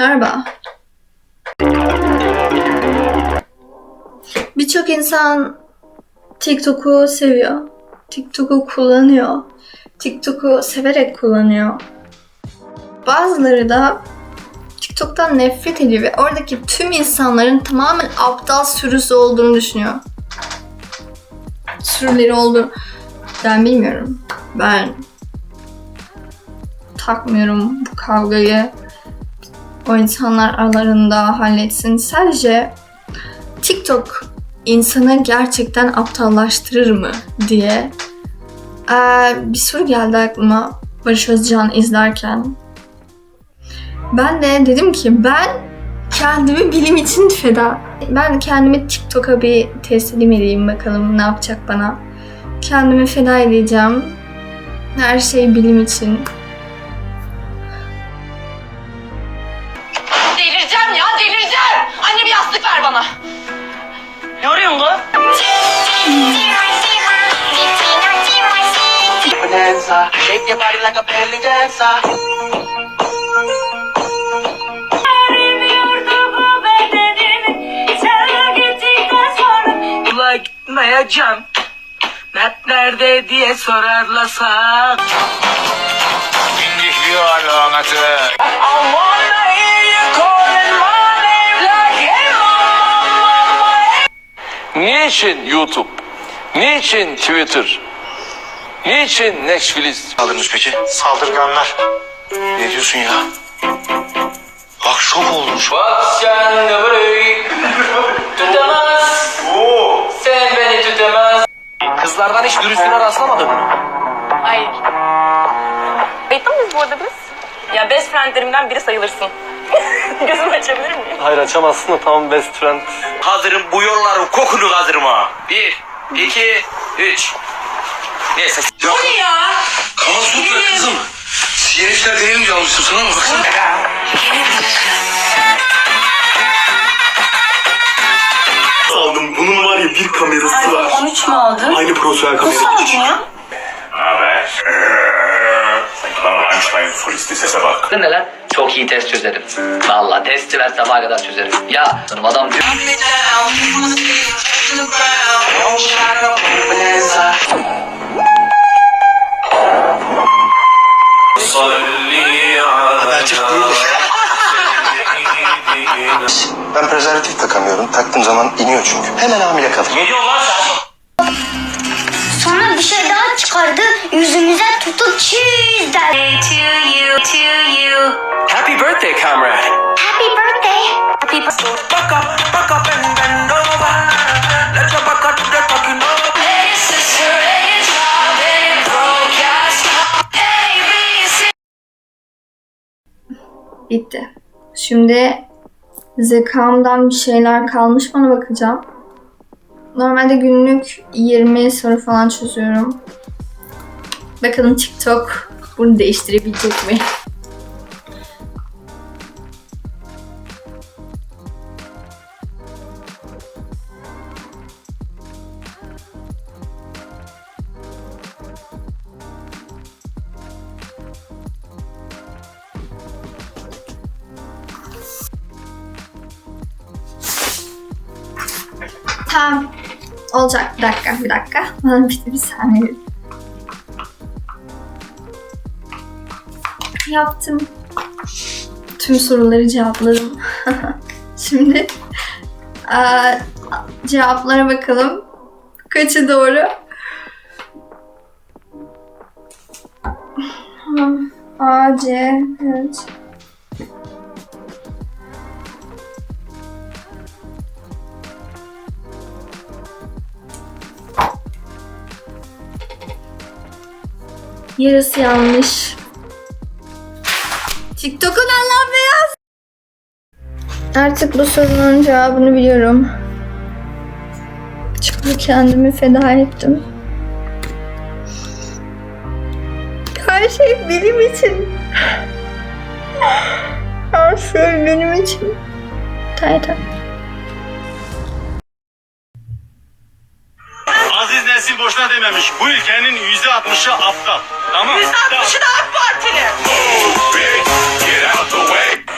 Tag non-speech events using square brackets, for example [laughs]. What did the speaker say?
Merhaba. Birçok insan TikTok'u seviyor. TikTok'u kullanıyor. TikTok'u severek kullanıyor. Bazıları da TikTok'tan nefret ediyor ve oradaki tüm insanların tamamen aptal sürüsü olduğunu düşünüyor. Sürüleri olduğunu ben bilmiyorum. Ben takmıyorum bu kavgayı. O insanlar aralarında halletsin. Sadece TikTok insanı gerçekten aptallaştırır mı diye Ee, bir soru geldi aklıma Barış Özcan izlerken. Ben de dedim ki ben kendimi bilim için feda. Ben kendimi TikTok'a bir teslim edeyim bakalım ne yapacak bana. Kendimi feda edeceğim. Her şey bilim için. Bonanza. Shake your body like a belly dancer. Gitmeyeceğim. Nerede diye sorarlarsa. İndikli alametı. I wanna Niçin YouTube? Niçin Twitter? Niçin Netflix? Aldınız peki? Saldırganlar. Ne diyorsun ya? Bak şok olmuş. Burayı tutamaz. Sen beni tutamaz. Kızlardan hiç dürüstüne rastlamadın mı? Hayır. Kayıtlı mıyız bu arada biz? Ya best friendlerimden biri sayılırsın. [laughs] Gözümü açabilir miyim? Hayır açamazsın da tamam best friend. Hazırım bu yolların kokunu hazırım ha. Bir, iki, üç. Neyse. Ya, Bu ne ya? Kaval Sutra kızım. Siyereçler denelince almıştım sana mı? Baksana. Aldım. Bunun var ya bir kamerası var. 13 mü aldın? Aynı profesyonel kamera. Nasıl aldın ya? Haber? Sanki bana Einstein solisti sese bak. neler? Çok iyi test çözerim. Valla testi ver sabaha kadar çözerim. Ya hanım adam diyor. Değildir. Ben prezervatif takamıyorum. Taktığım zaman iniyor çünkü. Hemen hamile kalır. Ne diyorsun lan sen? Sonra bir şey daha çıkardı. Yüzümüze tutup cheese der. Happy birthday comrade. Happy birthday. Happy birthday. Back up, back up and bend over. Let your back up do the talking over. Bitti. Şimdi zekamdan bir şeyler kalmış bana bakacağım. Normalde günlük 20 soru falan çözüyorum. Bakalım TikTok bunu değiştirebilecek mi? Tamam. Olacak. Bir dakika, bir dakika. Bana bir, bir saniye. Yaptım. Tüm soruları cevapladım. [laughs] Şimdi eee, cevaplara bakalım. Kaçı doğru? A, C, evet. Yarısı yanlış. TikTok'un Allah beyaz. Artık bu sorunun cevabını biliyorum. Çünkü kendimi feda ettim. Her şey benim için. Her şey benim için. Taytan. Aziz Nesin boşuna dememiş. Bu ülkenin yüzde altmışı aptal. Tamam mı? Yüzde altmışı da AK Partili. Get out the way.